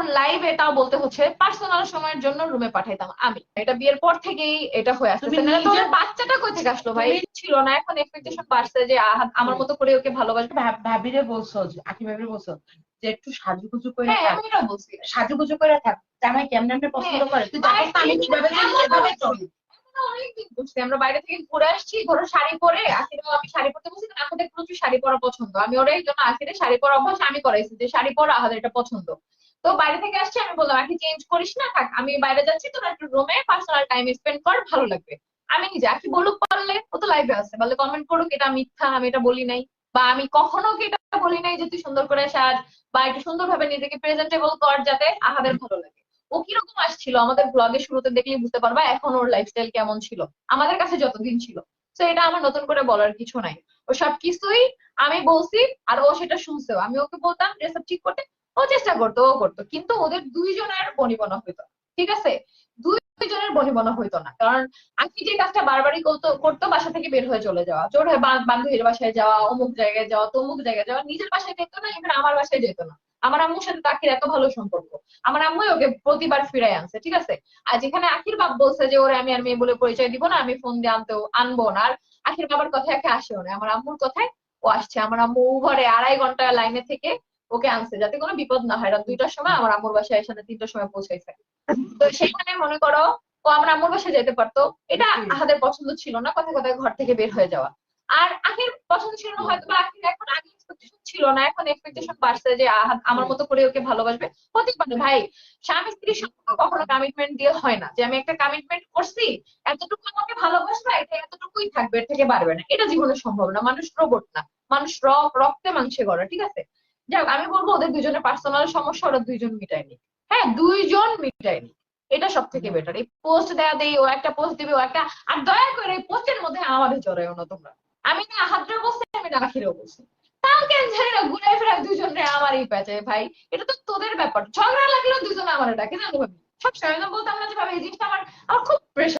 এখন লাইভে তাও বলতে হচ্ছে পার্সোনাল সময়ের জন্য রুমে পাঠাইতাম আমি। এটা বিয়ের পর থেকেই এটা হয়ে আসছে তুমি নাহলে তো ওর বাচ্চাটা কই থেকে আসলো ভাই? ছিল না এখন এক্সপেকটেশন বাড়ছে যে আমার মতো করে ওকে ভালোবাসবে। ভাব- ভাবিরে বলছো যে- আকি ভাবিরে বলছো যে একটু সাজুগুজু করে হ্যাঁ থাক। সাজুগুজু করে থাক। জামাই কেমন কেমন পছন্দ করে? তুই জানিস আমি কীভাবে এভাবে চলি আমরা অনেকদিন আমরা বাইরে থেকে ঘুরে আসছি ধরো শাড়ি পরে আখিরেও আমি শাড়ি পরতে বলছি কারণ আমাদের প্রচুর শাড়ি পরা পছন্দ। আমি ওরা এই জন্য আখিরে শাড়ি পরা অভ্যাস আমি করাইছি যে শাড়ি পরা আমাদের এটা পছন্দ। তো বাইরে থেকে আসছি, আমি বললাম আখি চেঞ্জ করিস না, থাক, আমি বাইরে যাচ্ছি, তোরা একটু রুমে পার্সোনাল টাইম স্পেন্ড কর, ভালো লাগবে। আমি নিজে আখি বলুক পারলে ও তো লাইভে আছে বলে কমেন্ট করুক, এটা মিথ্যা, আমি এটা বলি নাই। বা আমি কখনো কি এটা বলি নাই যে, তুই সুন্দর করে সাজ বা একটু সুন্দরভাবে নিজেকে প্রেজেন্টেবল কর, যাতে আহাদের ভালো লাগে। ও কীরকম আসছিল, আমাদের ব্লগের শুরুতে দেখলেই বুঝতে পারবা, এখন ওর লাইফস্টাইল কেমন ছিল, আমাদের কাছে যতদিন ছিল। তো এটা আমার নতুন করে বলার কিছু নাই। ও সব কিছুই আমি বলছি, আর ও সেটা শুনছেও। আমি ওকে বলতাম ড্রেস আপ ঠিক করতে। ও চেষ্টা করতো, ও করতো। কিন্তু ওদের দুইজনের বনিবনা হইতো। ঠিক আছে? দুইজনের বনিবনা হইতো না। কারণ আখি যে কাজটা বারবারই করতো করতো, বাসা থেকে বের হয়ে চলে যাওয়া। জোর হয়ে বান্ধবীর বাসায় যাওয়া, অমুক জায়গায় যাওয়া, তমুক জায়গায় যাওয়া, নিজের বাসায় যেত না এবার আমার বাসায় যেত না। আমার আম্মুর সাথে তাকির এত ভালো সম্পর্ক। আমার আম্মুই ওকে প্রতিবার ফিরাই আনছে, ঠিক আছে? আর যেখানে আখির বাপ বলছে যে, ওরা আমি আর মেয়ে বলে পরিচয় দিব না, আমি ফোন দিয়ে আনতেও, আনব না। আর আখির বাবার কথায় একে আসেও না। আমার আম্মুর কথায় ও আসছে। আমার আম্মু ঘরে আড়াই ঘণ্টা লাইনে থেকে ওকে আনছে যাতে কোনো বিপদ না হয়। রাত দুইটার সময় আমার আম্মুর বাসায় এসে তিনটার সময় পৌঁছাইছে তো সেইখানে মনে করো ও আমার আম্মুর বাসায় যেতে পারতো। এটা। আহাদের পছন্দ ছিল না কথা কথায় ঘর থেকে বের হয়ে যাওয়া। আর আখির পছন্দ ছিল না হয়তো আখির এখন আগে এক্সপেকটেশন ছিল না এখন এক্সপেকটেশন বাড়ছে যে আমার মতো করে ওকে ভালোবাসবে। হতে পারে ভাই স্বামী স্ত্রীর সম্পর্ক কখনো কমিটমেন্ট দিয়ে হয় না যে আমি একটা কমিটমেন্ট করছি এতটুকু আমাকে ভালোবাসবে এটা এতটুকুই থাকবে এর থেকে বাড়বে না। এটা জীবনে সম্ভব না মানুষ রোবট না। মানুষ রক্তে মাংসে গড়া ঠিক আছে? যাক আমি বলব ওদের দুজনের পার্সোনাল সমস্যা ওরা দুইজন মিটায়নি হ্যাঁ দুইজন মিটায়নি এটা সব থেকে বেটার এই পোস্ট দেয়া দেই ও একটা পোস্ট দিবে ও একটা আর দয়া করে এই পোস্টের মধ্যে আমাদের জড়াইও না তোমরা। আমি না হাতরে বলছি আমি না আখিরেও বলছি তাও কেন জানি না ঘুরে ফেরা দুজন আমার এই প্যাচে ভাই। এটা তো তোদের ব্যাপার। ঝগড়া লাগলেও দুজনে আমার ডাকে জানো ভাবি? সবসময় আমি তো বলতাম না যে ভাবে এই জিনিসটা আমার আমার খুব প্রেশার